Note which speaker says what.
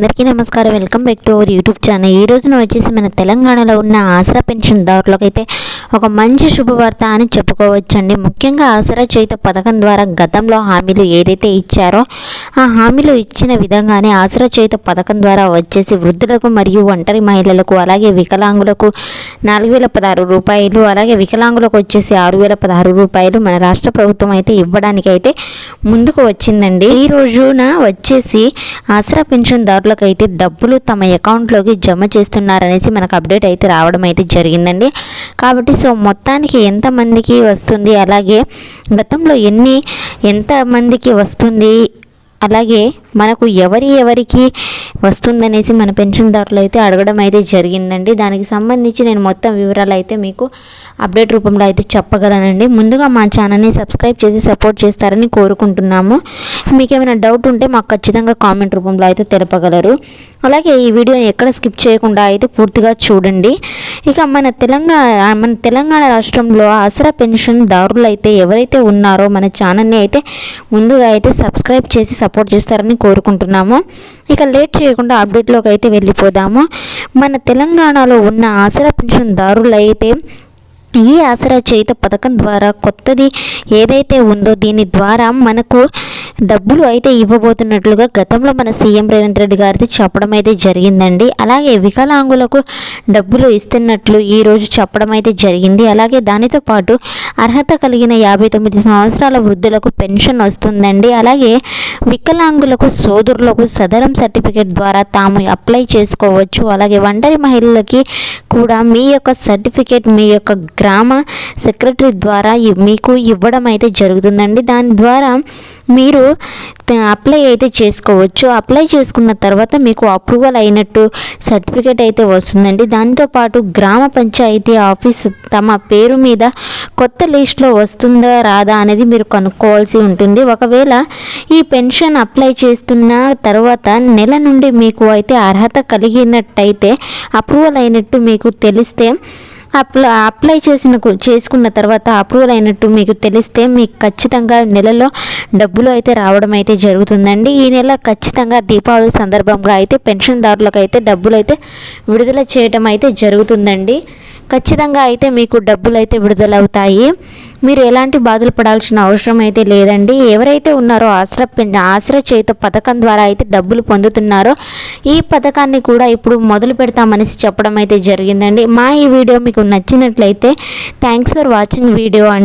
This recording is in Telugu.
Speaker 1: అందరికీ నమస్కారం. Welcome back to our YouTube channel. ఈ రోజున వచ్చేసి మన తెలంగాణలో ఉన్న ఆసరా పెన్షన్ దారులకు అయితే ఒక మంచి శుభవార్త అని చెప్పుకోవచ్చండి. ముఖ్యంగా ఆసరా చేత పథకం ద్వారా గతంలో హామీలు ఏదైతే ఇచ్చారో ఆ హామీలు ఇచ్చిన విధంగానే ఆసరా చేత పథకం ద్వారా వచ్చేసి వృద్ధులకు మరియు ఒంటరి మహిళలకు అలాగే వికలాంగులకు నాలుగు వేల పదహారు రూపాయలు అలాగే వికలాంగులకు వచ్చేసి ఆరు వేల పదహారు రూపాయలు మన రాష్ట్ర ప్రభుత్వం అయితే ఇవ్వడానికి అయితే ముందుకు వచ్చిందండి. ఈ రోజున వచ్చేసి ఆసరా పెన్షన్ అయితే డబ్బులు తమ అకౌంట్లోకి జమ చేస్తున్నారనేసి మనకు అప్డేట్ అయితే రావడం అయితే జరిగిందండి. కాబట్టి సో మొత్తానికి ఎంతమందికి వస్తుంది? అలాగే గతంలో ఎన్ని ఎంతమందికి వస్తుంది? అలాగే మనకు ఎవరి ఎవరికి వస్తుందనేసి మన పెన్షన్దారులు అయితే అడగడం అయితే జరిగిందండి. దానికి సంబంధించి నేను మొత్తం వివరాలు అయితే మీకు అప్డేట్ రూపంలో అయితే చెప్పగలనండి. ముందుగా మా ఛానల్ని సబ్స్క్రైబ్ చేసి సపోర్ట్ చేస్తారని కోరుకుంటున్నాము. మీకు ఏమైనా డౌట్ ఉంటే మాకు ఖచ్చితంగా కామెంట్ రూపంలో అయితే తెలపగలరు. అలాగే ఈ వీడియోని ఎక్కడ స్కిప్ చేయకుండా అయితే పూర్తిగా చూడండి. ఇక మన తెలంగాణ మన తెలంగాణ రాష్ట్రంలో ఆసరా పెన్షన్ దారులు అయితే ఎవరైతే ఉన్నారో మన ఛానల్ని అయితే ముందుగా అయితే సబ్స్క్రైబ్ చేసి సపోర్ట్ చేస్తారని కోరుకుంటున్నాము. ఇక లేట్ చేయకుండా అప్డేట్లోకి అయితే వెళ్ళిపోదాము. మన తెలంగాణలో ఉన్న ఆసరా పెన్షన్ దారులు అయితే ఈ ఆసరా చేయుత పథకం ద్వారా కొత్తది ఏదైతే ఉందో దీని ద్వారా మనకు డబ్బులు అయితే ఇవ్వబోతున్నట్లుగా గతంలో మన సీఎం రేవంత్ రెడ్డి గారిది చెప్పడం అయితే జరిగిందండి. అలాగే వికలాంగులకు డబ్బులు ఇస్తున్నట్లు ఈరోజు చెప్పడం అయితే జరిగింది. అలాగే దానితో పాటు అర్హత కలిగిన యాభై తొమ్మిది సంవత్సరాల వృద్ధులకు పెన్షన్ వస్తుందండి. అలాగే వికలాంగులకు సోదరులకు సదరం సర్టిఫికేట్ ద్వారా తాము అప్లై చేసుకోవచ్చు. అలాగే ఒంటరి మహిళలకి కూడా మీ యొక్క సర్టిఫికేట్ మీ యొక్క గ్రామ సెక్రటరీ ద్వారా మీకు ఇవ్వడం అయితే జరుగుతుందండి. దాని ద్వారా మీరు అప్లై అయితే చేసుకోవచ్చు. అప్లై చేసుకున్న తర్వాత మీకు అప్రూవల్ అయినట్టు సర్టిఫికేట్ అయితే వస్తుందండి. దాంతోపాటు గ్రామ పంచాయతీ ఆఫీస్ తమ పేరు మీద కొత్త లిస్ట్లో వస్తుందా రాదా అనేది మీరు కనుక్కోవాల్సి ఉంటుంది. ఒకవేళ ఈ పెన్షన్ అప్లై చేస్తున్న తర్వాత నెల నుండి మీకు అయితే అర్హత కలిగినట్టయితే అప్రూవల్ అయినట్టు మీకు తెలిస్తే అప్లై అప్లై చేసిన చేసుకున్న తర్వాత అప్రూవల్ అయినట్టు మీకు తెలిస్తే మీకు ఖచ్చితంగా నెలలో డబ్బులు అయితే రావడం అయితే జరుగుతుందండి. ఈ నెల ఖచ్చితంగా దీపావళి సందర్భంగా అయితే పెన్షన్దారులకు అయితే డబ్బులు అయితే విడుదల చేయడం అయితే జరుగుతుందండి. ఖచ్చితంగా అయితే మీకు డబ్బులు అయితే విడుదలవుతాయి. మీరు ఎలాంటి బాధలు పడాల్సిన అవసరం అయితే లేదండి. ఎవరైతే ఉన్నారో ఆశ్ర ఆశ్ర చేత పథకం ద్వారా అయితే డబ్బులు పొందుతున్నారో ఈ పథకాన్ని కూడా ఇప్పుడు మొదలు పెడతామనేసి చెప్పడం అయితే జరిగిందండి. మా ఈ వీడియో మీకు నచ్చినట్లయితే థ్యాంక్స్ ఫర్ వాచింగ్ వీడియో అండి.